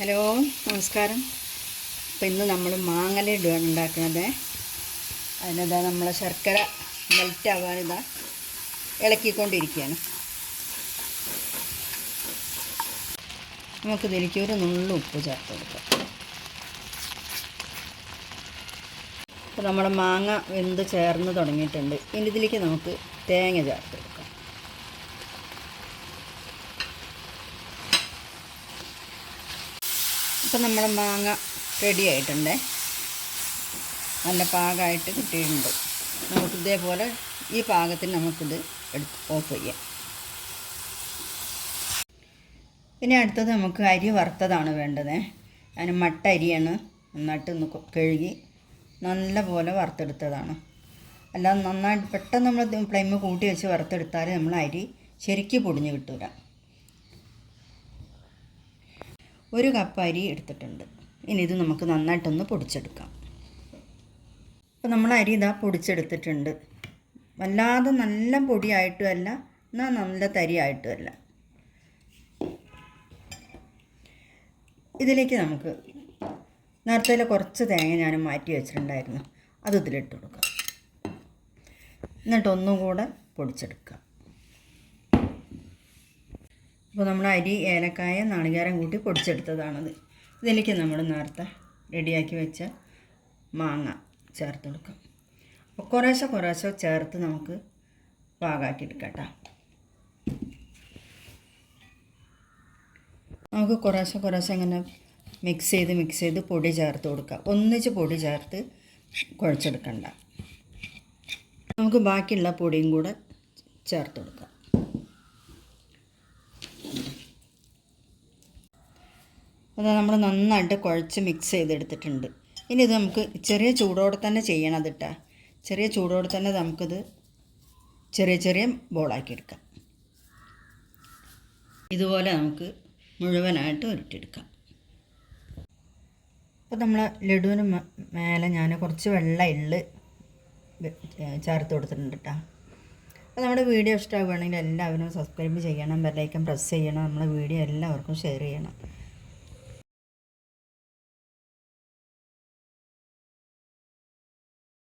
Hello നമസ്കാരം. അപ്പം ഇന്ന് നമ്മൾ മാങ്ങലഡുവാണ് ഉണ്ടാക്കുന്നത് അതിനെന്താ നമ്മളെ ശർക്കര മെൽറ്റ് ആവാനിതാ ഇളക്കിക്കൊണ്ടിരിക്കുകയാണ് നമുക്കിതിലേക്ക് ഒരു നുള്ളു ഉപ്പ് ചേർത്ത് കൊടുക്കാം. അപ്പോൾ നമ്മുടെ മാങ്ങ വെന്ത് ചേർന്ന് തുടങ്ങിയിട്ടുണ്ട്. ഇനി ഇതിലേക്ക് നമുക്ക് തേങ്ങ ചേർത്ത് ഇപ്പം നമ്മുടെ മാങ്ങ റെഡി ആയിട്ടുണ്ട് നല്ല പാകമായിട്ട് കിട്ടിയിട്ടുണ്ട്. നമുക്ക് ഇതേപോലെ ഈ പാകത്തിന് നമുക്കിത് എടുത്ത് ഓഫ് ചെയ്യാം. പിന്നെ അടുത്തത് നമുക്ക് അരി വറുത്തതാണ് വേണ്ടത്. അതിന് മട്ട അരിയാണ് നന്നായിട്ട് ഒന്ന് കഴുകി നല്ല പോലെ വറുത്തെടുത്തതാണ്. അല്ലാതെ നന്നായിട്ട് പെട്ടെന്ന് നമ്മൾ ഫ്ലെയിം കൂട്ടി വെച്ച് വറുത്തെടുത്താൽ നമ്മൾ അരി ശരിക്കും പൊടിഞ്ഞ് കിട്ടൂല. ഒരു കപ്പ് അരി എടുത്തിട്ടുണ്ട്. ഇനി ഇത് നമുക്ക് നന്നായിട്ടൊന്ന് പൊടിച്ചെടുക്കാം. അപ്പോൾ നമ്മൾ അരി ഇതാ പൊടിച്ചെടുത്തിട്ടുണ്ട്. വല്ലാതെ നല്ല പൊടിയായിട്ടുമല്ല എന്നാൽ നല്ല തരിയായിട്ടുമല്ല ഇതിലേക്ക് നമുക്ക് നേരത്തെ കുറച്ച് തേങ്ങ ഞാൻ മാറ്റി വെച്ചിട്ടുണ്ടായിരുന്നു. അത് ഇതിലിട്ട് കൊടുക്കാം. എന്നിട്ടൊന്നും കൂടെ പൊടിച്ചെടുക്കാം. അപ്പോൾ നമ്മൾ അരി ഏലക്കായ നാളികേരം കൂട്ടി പൊടിച്ചെടുത്തതാണത്. ഇതിലേക്ക് നമ്മൾ നേരത്തെ റെഡിയാക്കി വെച്ച മാങ്ങ ചേർത്ത് കൊടുക്കാം. അപ്പോൾ കുറേശ്ശെ കുറേശ്ശെ ചേർത്ത് നമുക്ക് പാകാക്കി എടുക്കട്ട നമുക്ക് കുറേശ്ശെ കുറേശ്ശെ ഇങ്ങനെ മിക്സ് ചെയ്ത് മിക്സ് ചെയ്ത് പൊടി ചേർത്ത് കൊടുക്കാം. ഒന്നിച്ച് പൊടി ചേർത്ത് കുഴച്ചെടുക്കണ്ട. നമുക്ക് ബാക്കിയുള്ള പൊടിയും കൂടെ ചേർത്ത് കൊടുക്കാം. അത് നമ്മൾ നന്നായിട്ട് കുഴച്ച് മിക്സ് ചെയ്തെടുത്തിട്ടുണ്ട്. ഇനി ഇത് നമുക്ക് ചെറിയ ചൂടോടെ തന്നെ ചെയ്യണം അതിട്ടാ. ചെറിയ ചൂടോടെ തന്നെ നമുക്കിത് ചെറിയ ചെറിയ ബോളാക്കി എടുക്കാം. ഇതുപോലെ നമുക്ക് മുഴുവനായിട്ട് ഉരുട്ടിയെടുക്കാം. അപ്പോൾ നമ്മൾ ലഡുവിന് മേലെ ഞാൻ കുറച്ച് വെള്ള എള്ള് ചേർത്ത് കൊടുത്തിട്ടുണ്ട് കേട്ടോ അപ്പോൾ നമ്മുടെ വീഡിയോ ഇഷ്ടമാവുകയാണെങ്കിൽ എല്ലാവരും സബ്സ്ക്രൈബ് ചെയ്യണം ബെല്ലൈക്കൻ പ്രസ് ചെയ്യണം നമ്മളെ വീഡിയോ എല്ലാവർക്കും ഷെയർ ചെയ്യണം.